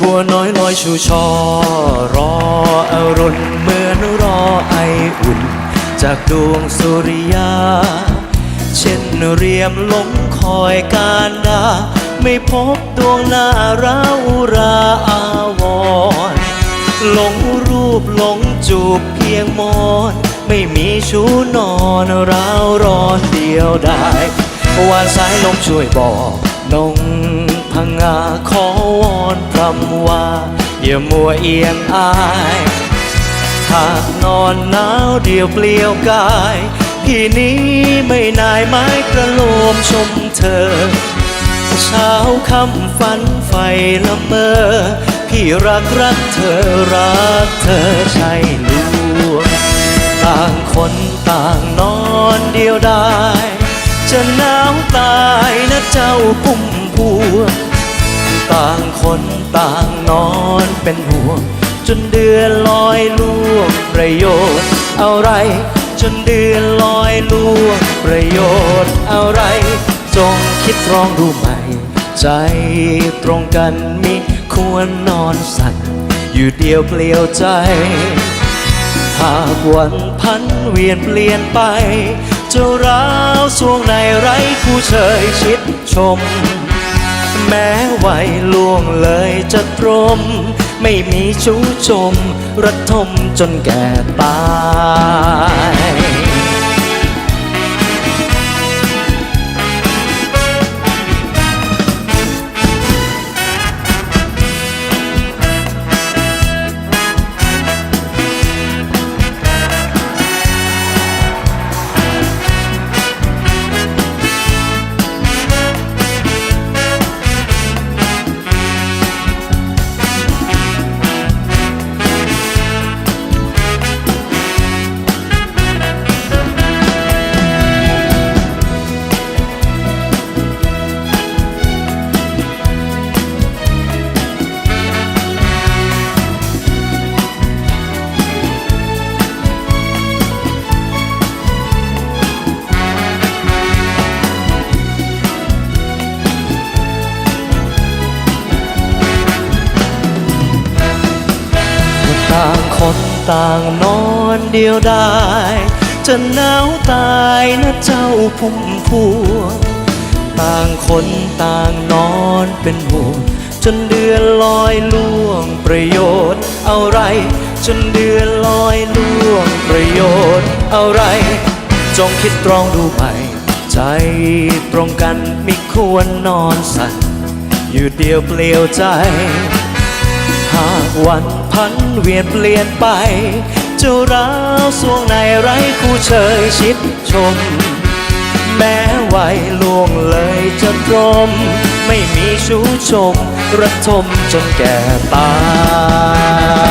บัวน้อยลอยชูช่อรออรุณเหมือนรอไออุ่น จากดวงสุริยา เช่นเรียมหลงคอยการดา ไม่พบดวงหน้าราอุราอาวรหลงรูปหลงจูบเพียงมอนไม่มีชูนอนราวร้อนเดียวได้วานสายลมช่วยบอกนง พังงาขอวอนพรำว่าอย่ามัวเอียงอายหากนอนหนาวเดียวเปลี่ยวกายพี่นี้ไม่นายไม้กระโลมชมเธอ เช้าคำฝันไฟละเมอ พี่รักรักเธอรักเธอใช่ลวงต่างคนต่างนอนเดียวได้ จะหนาวตายนะเจ้าพุ่มพวง ต่างคนต่างนอนเป็นห่วง จนเดือนลอยล่วงประโยชน์อะไร จนเดือนลอยล่วงประโยชน์อะไร จงคิดตรองดูใหม่ ใจตรงกันมิควรนอนสั่นอยู่เดียวเปลี่ยวใจ หากวันพันเวียนเปลี่ยนไป เจ้าร้าวสวงในไร้ผู้เชยชิดชม แม้วัยล่วงเลยจะพรม ไม่มีชู้ชมระทมจนแก่ตาย คนต่างนอนเดียวได้จะหนาวตายนะเจ้าพุ่มพวงต่างคนต่างนอนเป็นห่วงจนเดือนลอยล่วงประโยชน์อะไร จนเดือนลอยล่วงประโยชน์อะไร จงคิดตรองดูใหม่ใจตรงกันไม่ควรนอนสั่นอยู่เดียวเปลี่ยวใจ วันพันเวียนเปลี่ยนไป เจ้าร้าวสวงในไร้คู่เชยชิดชม แม้วัยล่วงเลยจะตรม ไม่มีชู้ชม ระทมจนแก่ตาย